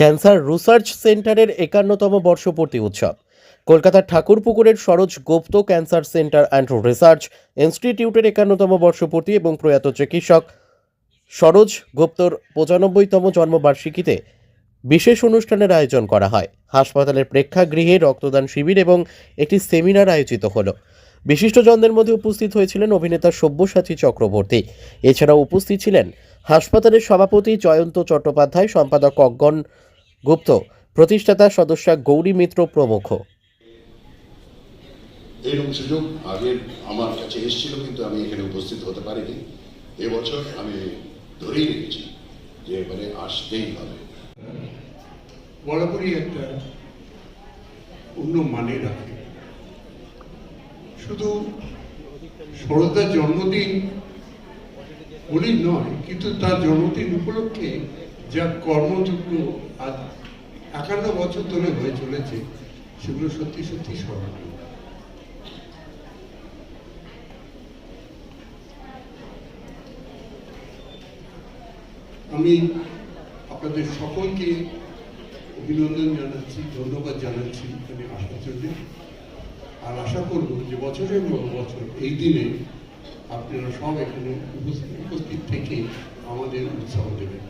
Cancer research সেন্টারের একান্নতম বর্ষপূর্তি উৎসব। কলকাতার ঠাকুরপুকুরের Saroj Gupta cancer centre and research ইনস্টিটিউটের একান্নতম বর্ষপূর্তি এবং প্রয়াত চিকিৎসক সরোজ গুপ্তর পঁচানব্বইতম জন্মবার্ষিকীতে বিশেষ অনুষ্ঠানের আয়োজন করা হয়। হাসপাতালের প্রেক্ষাগৃহে রক্তদান শিবির এবং একটি সেমিনার আয়োজিত হলো। বিশিষ্টজনদের মধ্যে উপস্থিত হয়েছিলেন অভিনেতা সব্যসাচী চক্রবর্তী। এছাড়াও উপস্থিত ছিলেন হাসপাতালের সভাপতি জয়ন্ত চট্টোপাধ্যায়, সম্পাদক অজ্ঞন গুপ্ত প্রতিষ্ঠাতা সদস্যা গৌরী মিত্র প্রমুখ। এইরকম সুযোগ আগে আমার কাছে এসেছিল কিন্তু আমি এখানে উপস্থিত হতে পারিনি। এবছর আমি ধরেই রেখেছি যে এবারে আসতেই হবে। বরাবরই একটা অন্য মানে রাখে। শুধু সরদার জন্মদিন বলেই নয় কিন্তু তার জন্মদিন উপলক্ষে যা কর্মযুক্ত আজ একান্ন বছর ধরে হয়ে চলেছে, সেগুলো সত্যি সত্যি স্মরণীয়। আমি আপনাদের সকলকে অভিনন্দন জানাচ্ছি, ধন্যবাদ জানাচ্ছি, আমি আসার জন্য আর আশা করব যে বছরের পর বছর, এই দিনে আপনারা সব এখানে উপস্থিত থেকে আমাদের উৎসাহ দেবেন।